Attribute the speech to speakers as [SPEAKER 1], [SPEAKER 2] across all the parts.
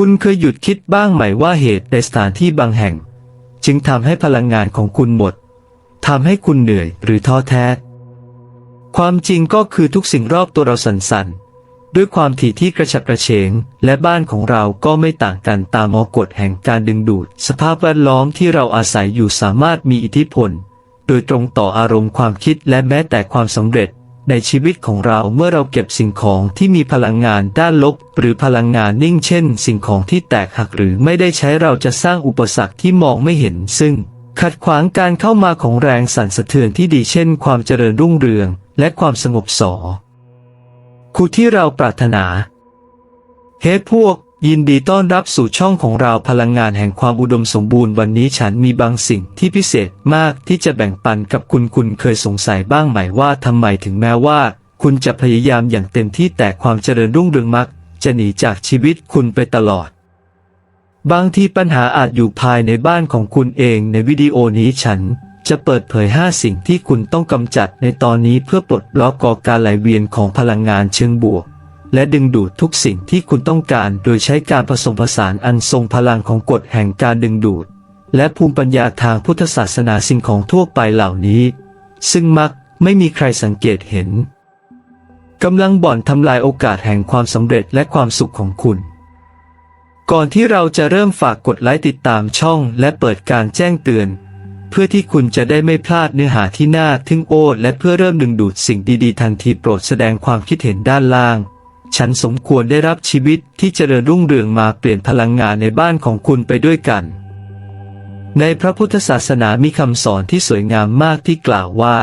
[SPEAKER 1] คุณเคยหยุดคิดบ้างไหมว่าเหตุในสถานที่บางแห่ง จึงทำให้พลังงานของคุณหมดทำให้คุณเหนื่อยหรือท้อแท้ ความจริงก็คือทุกสิ่งรอบตัวเราสั่นๆ ด้วยความถี่ที่กระฉับกระเฉง และบ้านของเราก็ไม่ต่างกันตามมกฎแห่งการดึงดูด สภาพแวดล้อมที่เราอาศัยอยู่สามารถมีอิทธิพล โดยตรงต่ออารมณ์ความคิดและแม้แต่ความสำเร็จ ในชีวิตของเราเมื่อเราเก็บสิ่งของที่มีพลังงานด้านลบ หรือพลังงานนิ่งเช่น สิ่งของที่แตกหักหรือไม่ได้ใช้เราจะสร้างอุปสรรคที่มองไม่เห็น ซึ่ง ขัดขวางการเข้ามาของแรงสั่นสะเทือนที่ดีเช่น ความเจริญรุ่งเรือง และความสงบสอคู่ที่เราปรารถนาเฮ้พวก ยินดีต้อนรับสู่ช่องของเราพลังงานแห่งความอุดมสมบูรณ์วันนี้ฉันมีบางสิ่งที่พิเศษมากที่จะแบ่งปันกับคุณคุณเคยสงสัยบ้างไหมว่าทำไมถึงแม้ว่า คุณจะพยายามอย่างเต็มที่แต่ความเจริญรุ่งเรืองมัก จะหนีจากชีวิตคุณไปตลอด บางทีปัญหาอาจอยู่ภายในบ้านของคุณเองในวิดีโอนี้ฉันจะเปิดเผย 5 สิ่งที่คุณต้องกำจัดในตอนนี้เพื่อปลดล็อกก่อการไหลเวียนของพลังงานเชิงบวก และดึงดูดทุกสิ่งที่คุณต้องการโดยใช้การผสมผสานอันทรงพลังของกฎแห่งการดึงดูด และภูมิปัญญาทางพุทธศาสนาสิ่งของทั่วไปเหล่านี้ ซึ่งมักไม่มีใครสังเกตเห็นกำลังบ่อนทำลายโอกาสแห่งความสำเร็จและความสุขของคุณ ก่อนที่เราจะเริ่มฝากกดไลค์ติดตามช่องและเปิดการแจ้งเตือน เพื่อที่คุณจะได้ไม่พลาดเนื้อหาที่น่าทึ่งโอ้และเพื่อเริ่มดึงดูดสิ่งดีๆ ทันทีโปรดแสดงความคิดเห็นด้านล่าง ฉันสมควรได้รับชีวิตที่เจริญรุ่งเรืองมาเปลี่ยนพลังงานในบ้านของคุณไปด้วยกัน ในพระพุทธศาสนามีคำสอนที่สวยงามมากที่กล่าวว่า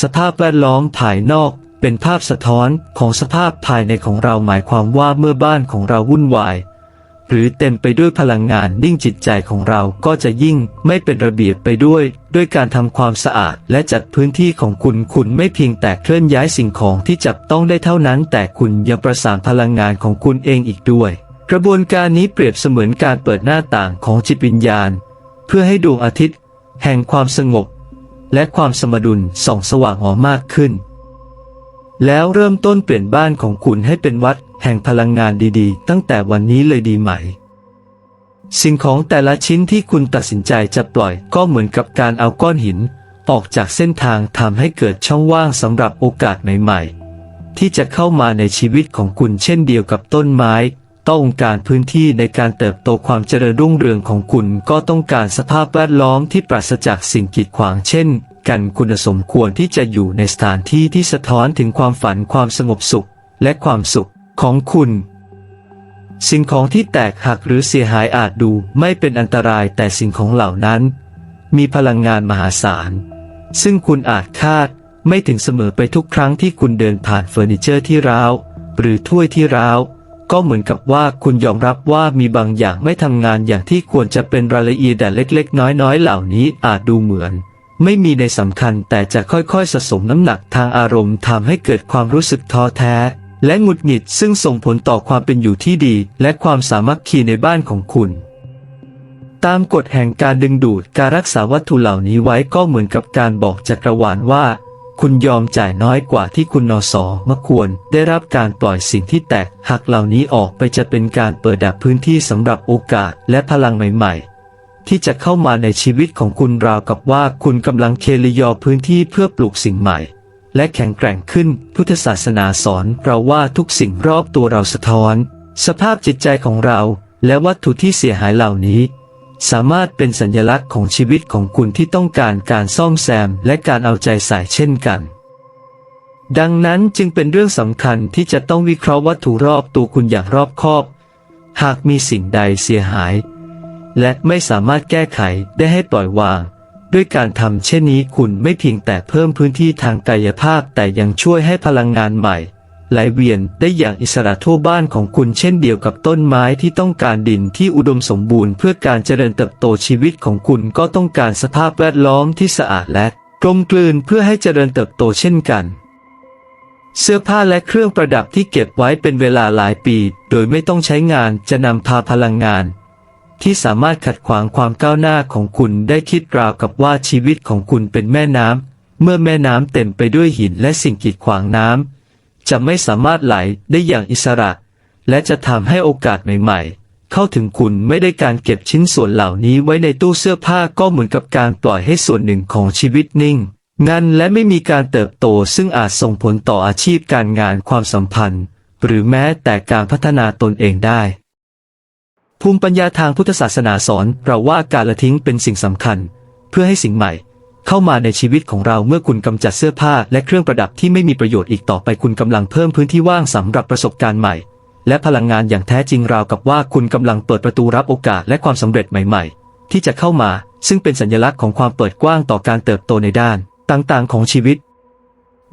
[SPEAKER 1] สภาพแวดล้อมภายนอกเป็นภาพสะท้อนของสภาพภายในของเราหมายความว่าเมื่อบ้านของเราวุ่นวาย หรือเต็มไปด้วยพลังงานนิ่งจิตใจของเราก็จะยิ่งไม่เป็นระเบียบไปด้วย ด้วยการทำความสะอาดและจัดพื้นที่ของคุณคุณไม่เพียงแต่เคลื่อนย้ายสิ่งของที่จับต้องได้เท่านั้น แต่คุณยังประสานพลังงานของคุณเองอีกด้วย กระบวนการนี้เปรียบเสมือนการเปิดหน้าต่างของจิตวิญญาณ เพื่อให้ดวงอาทิตย์ แห่งความสงบ และความสมดุลส่องสว่างออกมากขึ้น แล้วเริ่มต้นเปลี่ยนบ้านของคุณให้เป็นวัดแห่งพลังงานดีๆ ตั้งแต่วันนี้เลยดีไหม สิ่งของแต่ละชิ้นที่คุณตัดสินใจจะปล่อยก็เหมือนกับการเอาก้อนหิน ออกจากเส้นทางทำให้เกิดช่องว่างสำหรับโอกาสใหม่ๆ ที่จะเข้ามาในชีวิตของคุณเช่นเดียวกับต้นไม้ ต้องการพื้นที่ในการเติบโตความเจริญรุ่งเรืองของคุณก็ต้องการสภาพแวดล้อมที่ปราศจากสิ่งกีดขวางเช่น กันคุณสมควรที่จะอยู่ในสถานที่ที่สะท้อนถึงความฝันความสงบสุข และความสุขของคุณ สิ่งของที่แตกหักหรือเสียหายอาจดูไม่เป็นอันตรายแต่สิ่งของเหล่านั้น มีพลังงานมหาศาล ซึ่งคุณอาจคาดไม่ถึงเสมอไปทุกครั้งที่คุณเดินผ่านเฟอร์นิเจอร์ที่ร้าว หรือถ้วยที่ร้าว ก็เหมือนกับว่าคุณยอมรับว่ามีบางอย่างไม่ทำงานอย่างที่ควรจะเป็นรายละเอียดแต่เล็กๆ น้อยๆ เหล่านี้อาจดูเหมือน ไม่มีในสำคัญแต่จะค่อยๆ สะสมน้ำหนักทางอารมณ์ทำให้เกิดความรู้สึกท้อแท้ และหงุดหงิดซึ่งส่งผลต่อความเป็นอยู่ที่ดี และความสามัคคีในบ้านของคุณ ตามกฎแห่งการดึงดูดการรักษาวัตถุเหล่านี้ไว้ก็เหมือนกับการบอกจักรวาลว่า คุณยอมจ่ายน้อยกว่าที่คุณนอสอมควร ได้รับการปล่อยสิ่งที่แตกหักเหล่านี้ออกไปจะเป็นการเปิดดับพื้นที่สำหรับโอกาสและพลังใหม่ๆ ที่จะเข้ามาในชีวิตของคุณราวกับว่าคุณกำลังเคลียอพื้นที่เพื่อปลูกสิ่งใหม่ และแข็งแกร่งขึ้นพุทธศาสนาสอนเราว่าทุกสิ่งรอบตัวเราสะท้อน สภาพจิตใจของเรา และวัตถุที่เสียหายเหล่านี้ สามารถเป็นสัญลักษณ์ของชีวิตของคุณที่ต้องการการซ่อมแซมและการเอาใจใส่เช่นกันดังนั้นจึงเป็นเรื่องสำคัญที่จะต้องวิเคราะห์วัตถุรอบตัวคุณอย่างรอบคอบ หากมีสิ่งใดเสียหาย และไม่สามารถแก้ไขได้ให้ปล่อยวาง ด้วยการทำเช่นนี้คุณไม่เพียงแต่เพิ่มพื้นที่ทางกายภาพ แต่ยังช่วยให้พลังงานใหม่ไหลเวียนได้อย่างอิสระทั่วบ้านของคุณเช่นเดียวกับต้นไม้ที่ต้องการดินที่อุดมสมบูรณ์เพื่อการเจริญเติบโตชีวิตของคุณก็ต้องการสภาพแวดล้อมที่สะอาดและกลมกลืนเพื่อให้เจริญเติบโตเช่นกัน เสื้อผ้าและเครื่องประดับที่เก็บไว้เป็นเวลาหลายปี โดยไม่ต้องใช้งานจะนำพาพลังงาน ที่สามารถขัดขวางความก้าวหน้าของคุณได้คิดราวกับว่าชีวิตของคุณเป็นแม่น้ำ เมื่อแม่น้ำเต็มไปด้วยหินและสิ่งกีดขวางน้ำ จะไม่สามารถไหลได้อย่างอิสระ และจะทำให้โอกาสใหม่ๆ เข้าถึงคุณไม่ได้การเก็บชิ้นส่วนเหล่านี้ไว้ในตู้เสื้อผ้าก็เหมือนกับการปล่อยให้ส่วนหนึ่งของชีวิตนิ่งงันและไม่มีการเติบโตซึ่งอาจส่งผลต่ออาชีพการงานความสัมพันธ์ หรือแม้แต่การพัฒนาตนเองได้ ภูมิปัญญาทางพุทธศาสนาสอนเราว่าการละทิ้งเป็นสิ่งสำคัญ เพื่อให้สิ่งใหม่ เข้ามาในชีวิตของเราเมื่อคุณกำจัดเสื้อผ้าและเครื่องประดับที่ไม่มีประโยชน์อีกต่อไปคุณกำลังเพิ่มพื้นที่ว่างสำหรับประสบการณ์ใหม่ และพลังงานอย่างแท้จริงราวกับว่าคุณกำลังเปิดประตูรับโอกาสและความสำเร็จใหม่ๆ ที่จะเข้ามา ซึ่งเป็นสัญลักษณ์ของความเปิดกว้างต่อการเติบโตในด้าน ต่างๆ ของชีวิต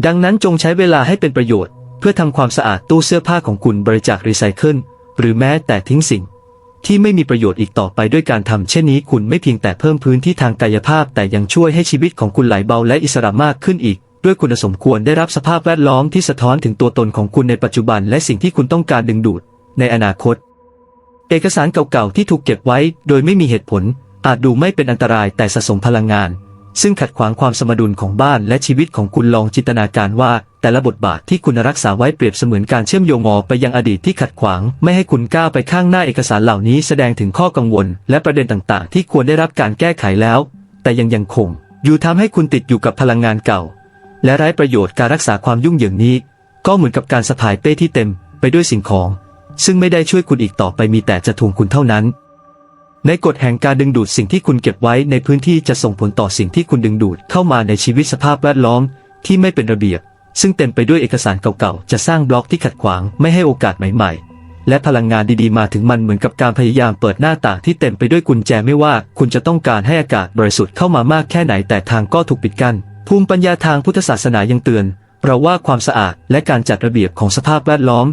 [SPEAKER 1] ดังนั้นจงใช้เวลาให้เป็นประโยชน์ เพื่อทำความสะอาดตู้เสื้อผ้าของคุณบริจาครีไซเคิลหรือแม้แต่ทิ้งสิ่ง ที่ไม่มีประโยชน์อีกต่อไปด้วยการทำเช่นนี้คุณไม่เพียงแต่เพิ่มพื้นที่ทางกายภาพ แต่ยังช่วยให้ชีวิตของคุณไหลเบาและอิสระมากขึ้นอีก ด้วยคุณสมควรได้รับสภาพแวดล้อมที่สะท้อนถึงตัวตนของคุณในปัจจุบัน และสิ่งที่คุณต้องการดึงดูด ในอนาคต เอกสารเก่าๆที่ถูกเก็บไว้ โดยไม่มีเหตุผล อาจดูไม่เป็นอันตรายแต่สะสมพลังงาน ซึ่งขัดขวางความสมดุลของบ้านและชีวิตของคุณลองจินตนาการว่า แต่ละบทบาทที่คุณรักษาไว้เปรียบเสมือนการเชื่อมโยงอไปยังอดีตที่ขัดขวาง ไม่ให้คุณก้าวไปข้างหน้าเอกสารเหล่านี้แสดงถึงข้อกังวล และประเด็นต่างๆ ที่ควรได้รับการแก้ไขแล้ว แต่ยังยังคง อยู่ทำให้คุณติดอยู่กับพลังงานเก่า และไร้ประโยชน์การรักษาความยุ่งเหยิงนี้ ก็เหมือนกับการสะพายเป้ที่เต็ม ไปด้วยสิ่งของ ซึ่งไม่ได้ช่วยคุณอีกต่อไปมีแต่จะทวงคุณเท่านั้น ในกฎแห่งการดึงดูดสิ่งที่คุณเก็บไว้ในพื้นที่จะส่งผลต่อสิ่งที่คุณดึงดูดเข้ามาในชีวิตสภาพแวดล้อมที่ไม่เป็นระเบียบ ซึ่งเต็มไปด้วยเอกสารเก่าๆ จะสร้างบล็อกที่ขัดขวางไม่ให้โอกาสใหม่ๆ และพลังงานดีๆมาถึงมันเหมือนกับการพยายามเปิดหน้าต่างที่เต็มไปด้วยกุญแจไม่ว่าคุณจะต้องการให้อากาศบริสุทธิ์เข้ามามากแค่ไหนแต่ทางก็ถูกปิดกั้นภูมิปัญญาทางพุทธศาสนายังเตือนเราว่าความสะอาดและการจัดระเบียบของสภาพแวดล้อม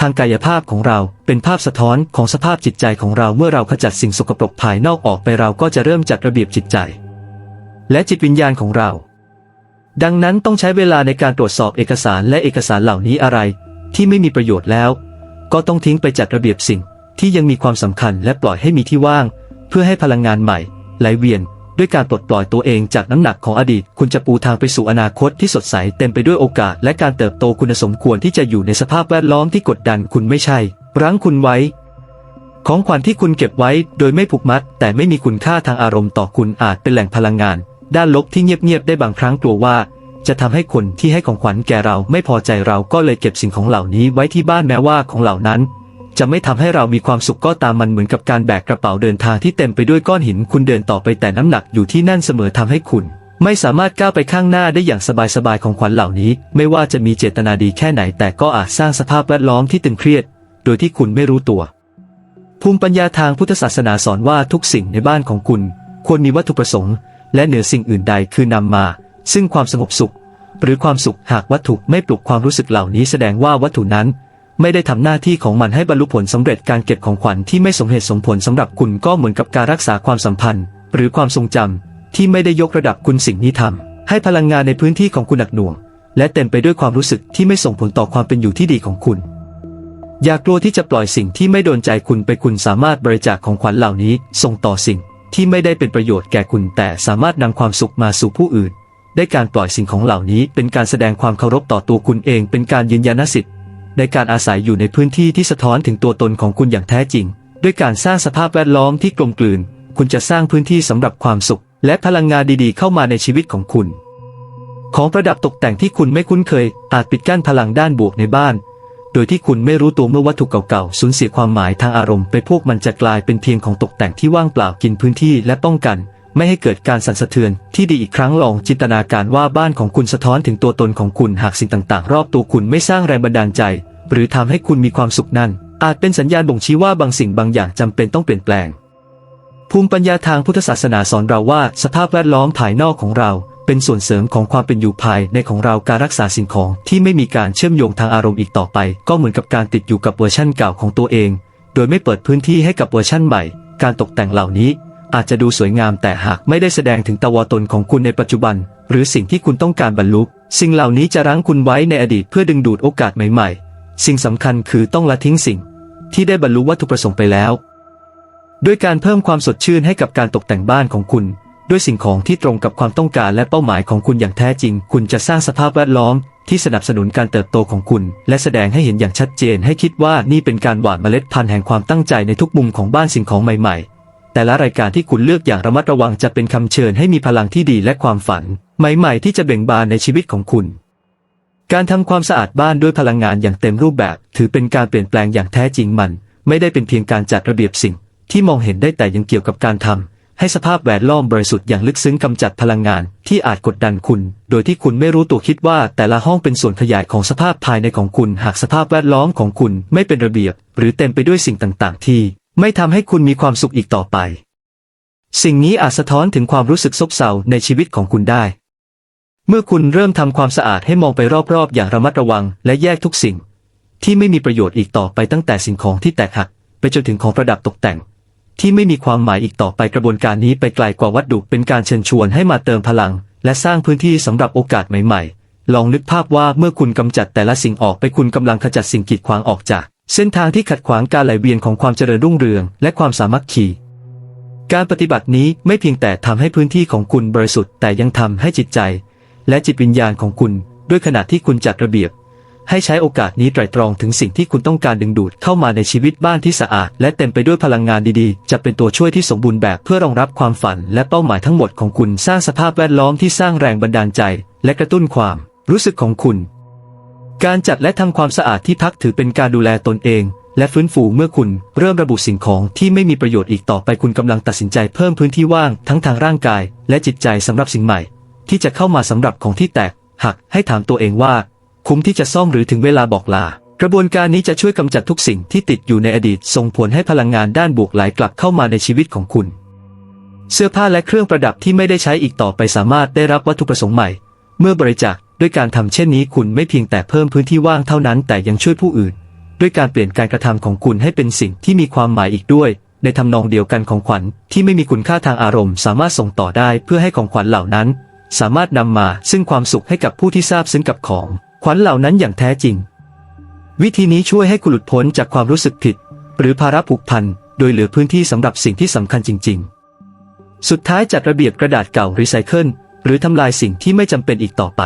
[SPEAKER 1] ทางกายภาพของเราเป็นภาพสะท้อนของสภาพจิตใจของเราเมื่อเราขจัดสิ่งสกปรกภายนอกออกไปเราก็จะเริ่มจัดระเบียบจิตใจ และจิตวิญญาณของเรา ดังนั้นต้องใช้เวลาในการตรวจสอบเอกสารและเอกสารเหล่านี้อะไร ที่ไม่มีประโยชน์แล้ว ก็ต้องทิ้งไปจัดระเบียบสิ่งที่ยังมีความสำคัญและปล่อยให้มีที่ว่าง เพื่อให้พลังงานใหม่ไหลเวียน ด้วยการปลดปล่อยตัวเองจากน้ำหนักของอดีต คุณจะปูทางไปสู่อนาคตที่สดใสเต็มไปด้วยโอกาส และการเติบโตคุณสมควรที่จะอยู่ในสภาพแวดล้อมที่กดดันคุณไม่ใช่ รั้งคุณไว้ ของขวัญที่คุณเก็บไว้โดยไม่ผูกมัด แต่ไม่มีคุณค่าทางอารมณ์ต่อคุณอาจเป็นแหล่งพลังงาน ด้านลบที่เงียบๆได้บางครั้งกลัวว่า จะทำให้คนที่ให้ของขวัญแก่เราไม่พอใจเราก็เลยเก็บสิ่งของเหล่านี้ไว้ที่บ้านแม้ว่าของเหล่านั้น จะไม่ทำให้เรามีความสุขก็ตามมันเหมือนกับการแบกกระเป๋าเดินทางที่เต็มไปด้วยก้อนหิน คุณเดินต่อไปแต่น้ำหนักอยู่ที่นั่นเสมอทำให้คุณ ไม่สามารถก้าวไปข้างหน้าได้อย่างสบายๆของขวัญเหล่านี้ ไม่ว่าจะมีเจตนาดีแค่ไหน แต่ก็อาจสร้างสภาพแวดล้อมที่ตึงเครียด โดยที่คุณไม่รู้ตัว ภูมิปัญญาทางพุทธศาสนาสอนว่าทุกสิ่งในบ้านของคุณ ควรมีวัตถุประสงค์ และเหนือสิ่งอื่นใดคือนำมา ซึ่งความสงบสุข หรือความสุขหากวัตถุไม่ปลุกความรู้สึกเหล่านี้แสดงว่าวัตถุนั้น ไม่ได้ทำหน้าที่ของมันให้บรรลุผลสำเร็จการเก็บของขวัญที่ไม่สมเหตุสมผลสำหรับคุณก็เหมือนกับการรักษาความสัมพันธ์ หรือความทรงจำที่ไม่ได้ยกระดับคุณสิ่งนี้ทำให้พลังงานในพื้นที่ของคุณหนักหน่วง และเต็มไปด้วยความรู้สึกที่ไม่ส่งผลต่อความเป็นอยู่ที่ดีของคุณอย่ากลัวที่จะปล่อยสิ่งที่ไม่โดนใจคุณไปคุณสามารถบริจาคของขวัญเหล่านี้ ส่งต่อสิ่งที่ไม่ได้เป็นประโยชน์แก่คุณแต่สามารถนำความสุขมาสู่ผู้อื่น ได้การปล่อยสิ่งของเหล่านี้เป็นการแสดงความเคารพต่อตัวคุณเอง เป็นการยืนยันสิทธิ ในการอาศัยอยู่ในพื้นที่ที่สะท้อนถึงตัวตนของคุณอย่างแท้จริง ด้วยการสร้างสภาพแวดล้อมที่กลมกลืน คุณจะสร้างพื้นที่สำหรับความสุข และพลังงานดีๆ เข้ามาในชีวิตของคุณ ของประดับตกแต่งที่คุณไม่คุ้นเคย อาจปิดกั้นพลังด้านบวกในบ้าน โดยที่คุณไม่รู้ตัวเมื่อวัตถุเก่าๆสูญเสียความหมายทางอารมณ์ไปพวกมันจะกลายเป็นเพียงของตกแต่งที่ว่างเปล่ากินพื้นที่และป้องกัน ไม่ให้เกิดการสั่นสะเทือนที่ดีอีกครั้งลองจินตนาการว่าบ้านของคุณสะท้อนถึงตัวตนของคุณหากสิ่งต่างๆ รอบตัวคุณไม่สร้างแรงบันดาลใจ หรือทำให้คุณมีความสุขนั่น อาจเป็นสัญญาณบ่งชี้ว่าบางสิ่งบางอย่างจำเป็นต้องเปลี่ยนแปลง ภูมิปัญญาทางพุทธศาสนาสอนเราว่าสภาพแวดล้อมภายนอกของเราเป็นส่วนเสริมของความเป็นอยู่ภายในของเราการรักษาสิ่งของที่ไม่มีการเชื่อมโยงทางอารมณ์อีกต่อไป ก็เหมือนกับการติดอยู่กับเวอร์ชั่นเก่าของตัวเอง โดยไม่เปิดพื้นที่ให้กับเวอร์ชั่นใหม่ การตกแต่งเหล่านี้ อาจจะดูสวยงามแต่หากไม่ได้แสดงถึงตัวตนของคุณในปัจจุบัน หรือสิ่งที่คุณต้องการบรรลุสิ่งเหล่านี้จะรั้งคุณไว้ในอดีตเพื่อดึงดูดโอกาสใหม่ๆ สิ่งสำคัญคือต้องละทิ้งสิ่ง ที่ได้บรรลุวัตถุประสงค์ไปแล้ว ด้วยการเพิ่มความสดชื่นให้กับการตกแต่งบ้านของคุณ ด้วยสิ่งของที่ตรงกับความต้องการและเป้าหมายของคุณอย่างแท้จริง คุณจะสร้างสภาพแวดล้อมที่สนับสนุนการเติบโตของคุณ และแสดงให้เห็นอย่างชัดเจนให้คิดว่านี่เป็นการหว่านเมล็ดพันธุ์แห่งความตั้งใจในทุกมุมของบ้านสิ่งของใหม่ ๆ แต่ละรายการที่คุณเลือกอย่างระมัดระวังจะเป็นคำเชิญให้มีพลังที่ดีและความฝัน ใหม่ๆ ที่จะเบ่งบานในชีวิตของคุณ การทำความสะอาดบ้านด้วยพลังงานอย่างเต็มรูปแบบ ถือเป็นการเปลี่ยนแปลงอย่างแท้จริงมัน ไม่ได้เป็นเพียงการจัดระเบียบสิ่ง ที่มองเห็นได้แต่ยังเกี่ยวกับการทำให้สภาพแวดล้อมบริสุทธิ์อย่างลึกซึ้งกำจัดพลังงานที่อาจกดดันคุณ โดยที่คุณไม่รู้ตัวคิดว่าแต่ละห้องเป็นส่วนขยายของสภาพภายในของคุณ หากสภาพแวดล้อมของคุณไม่เป็นระเบียบ หรือเต็มไปด้วยสิ่งต่าง ๆ ที่ ไม่ทำให้คุณมีความสุขอีกต่อไป สิ่งนี้อาจสะท้อนถึงความรู้สึกซบเซาในชีวิตของคุณได้ เมื่อคุณเริ่มทำความสะอาดให้มองไปรอบๆ อย่างระมัดระวังและแยกทุกสิ่ง ที่ไม่มีประโยชน์อีกต่อไปตั้งแต่สิ่งของที่แตกหัก ไปจนถึงของประดับตกแต่ง ที่ไม่มีความหมายอีกต่อไปกระบวนการนี้ไปไกลกว่าวัตถุเป็นการเชิญชวนให้มาเติมพลัง และสร้างพื้นที่สำหรับโอกาสใหม่ๆลองนึกภาพว่าเมื่อคุณกำจัดแต่ละสิ่งออกไปคุณกำลังขจัดสิ่งกีดขวางออกจาก เส้นทางที่ขัดขวางการไหลเวียนของความเจริญรุ่งเรือง และความสามัคคีการปฏิบัตินี้ไม่เพียงแต่ทำให้พื้นที่ของคุณบริสุทธิ์แต่ยังทำให้จิตใจ และจิตวิญญาณของคุณ ด้วยขณะที่คุณจัดระเบียบ ให้ใช้โอกาสนี้ไตรตรองถึงสิ่งที่คุณต้องการดึงดูดเข้ามาในชีวิตบ้านที่สะอาด และเต็มไปด้วยพลังงานดีๆ จะเป็นตัวช่วยที่สมบูรณ์แบบเพื่อรองรับความฝัน และเป้าหมายทั้งหมดของคุณสร้างสภาพแวดล้อมที่สร้างแรงบันดาลใจ และกระตุ้นความ รู้สึกของคุณ การจัดและทำความสะอาดที่พักถือเป็นการดูแลตนเอง และฟื้นฟูเมื่อคุณเริ่มระบุสิ่งของที่ไม่มีประโยชน์อีกต่อไปคุณกำลังตัดสินใจเพิ่มพื้นที่ว่างทั้งทางร่างกาย และจิตใจสำหรับสิ่งใหม่ ที่จะเข้ามาสำหรับของที่แตกหักให้ถามตัวเองว่า คุ้มที่จะซ่อมหรือถึงเวลาบอกลา กระบวนการนี้จะช่วยกำจัดทุกสิ่งที่ติดอยู่ในอดีตส่งผลให้พลังงานด้านบวกไหลกลับเข้ามาในชีวิตของคุณ เสื้อผ้าและเครื่องประดับที่ไม่ได้ใช้อีกต่อไปสามารถได้รับวัตถุประสงค์ใหม่ เมื่อบริจาค ด้วยการทำเช่นนี้คุณไม่เพียงแต่เพิ่มพื้นที่ว่างเท่านั้นแต่ยังช่วยผู้อื่น ด้วยการเปลี่ยนการกระทำของคุณให้เป็นสิ่งที่มีความหมายอีกด้วย ในทำนองเดียวกันของขวัญที่ไม่มีคุณค่าทางอารมณ์ สามารถส่งต่อได้เพื่อให้ของขวัญเหล่านั้น สามารถนำมาซึ่งความสุขให้กับผู้ที่ทราบซึ้งกับของขวัญเหล่านั้นอย่างแท้จริง วิธีนี้ช่วยให้คุณหลุดพ้นจากความรู้สึกผิด หรือภาระผูกพันโดยเหลือพื้นที่สำหรับสิ่งที่สำคัญจริง ๆ สุดท้ายจัดระเบียบกระดาษเก่ารีไซเคิลหรือทำลายสิ่งที่ไม่จำเป็นอีกต่อไป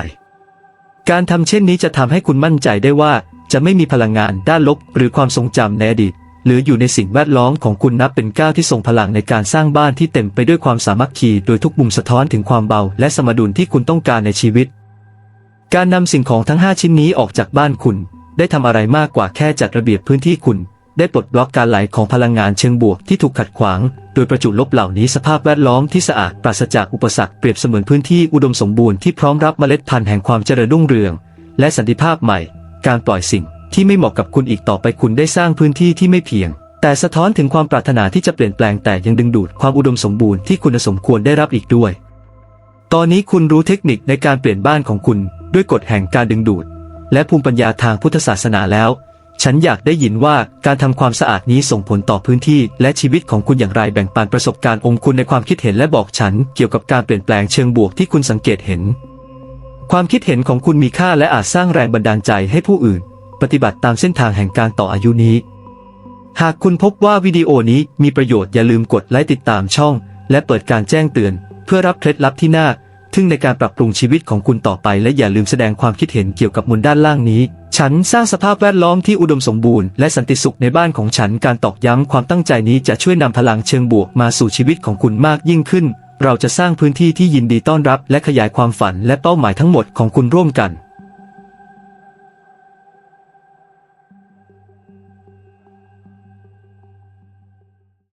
[SPEAKER 1] การทำเช่นนี้จะทำให้คุณมั่นใจได้ว่า จะไม่มีพลังงานด้านลบ หรือความทรงจำในอดีต หรืออยู่ในสิ่งแวดล้อมของคุณนับเป็นก้าวที่ส่งพลังในการสร้างบ้านที่เต็มไปด้วยความสามัคคี โดยทุกมุมสะท้อนถึงความเบา และสมดุลที่คุณต้องการในชีวิต การนำสิ่งของทั้ง 5 ชิ้นนี้ออกจากบ้านคุณ ได้ทำอะไรมากกว่าแค่จัดระเบียบพื้นที่คุณ ได้ปลดล็อกการไหลของพลังงานเชิงบวกที่ถูกขัดขวาง โดยประจุลบเหล่านี้สภาพแวดล้อมที่สะอาดปราศจากอุปสรรคเปรียบเสมือนพื้นที่อุดมสมบูรณ์ที่พร้อมรับเมล็ดพันธุ์แห่งความเจริญรุ่งเรือง และสันติภาพใหม่ การปล่อยสิ่งที่ไม่เหมาะกับคุณอีกต่อไปคุณได้สร้างพื้นที่ที่ไม่เพียง แต่สะท้อนถึงความปรารถนาที่จะเปลี่ยนแปลงแต่ยังดึงดูดความอุดมสมบูรณ์ที่คุณสมควรได้รับอีกด้วย ตอนนี้คุณรู้เทคนิคในการเปลี่ยนบ้านของคุณ ด้วยกฎแห่งการดึงดูด และภูมิปัญญาทางพุทธศาสนาแล้ว ฉันอยากได้ยินว่าการทำความสะอาดนี้ส่งผลต่อพื้นที่และชีวิตของคุณอย่างไรแบ่งปันประสบการณ์องค์คุณในความคิดเห็นและบอกฉันเกี่ยวกับการเปลี่ยนแปลงเชิงบวกที่คุณสังเกตเห็น ความคิดเห็นของคุณมีค่าและอาจสร้างแรงบันดาลใจให้ผู้อื่น ปฏิบัติตามเส้นทางแห่งการต่ออายุนี้ หากคุณพบว่าวิดีโอนี้มีประโยชน์อย่าลืมกดไลค์ติดตามช่อง และเปิดการแจ้งเตือน เพื่อรับเคล็ดลับที่น่า ทึ่งในการปรับปรุงชีวิตของคุณต่อไป และอย่าลืมแสดงความคิดเห็นเกี่ยวกับมูลด้านล่างนี้ ฉันสร้างสภาพแวดล้อมที่อุดมสมบูรณ์และสันติสุขในบ้านของฉันการตอกย้ำความตั้งใจนี้จะช่วยนำพลังเชิงบวกมาสู่ชีวิตของคุณมากยิ่งขึ้น เราจะสร้างพื้นที่ที่ยินดีต้อนรับ และขยายความฝันและเป้าหมายทั้งหมดของคุณร่วมกัน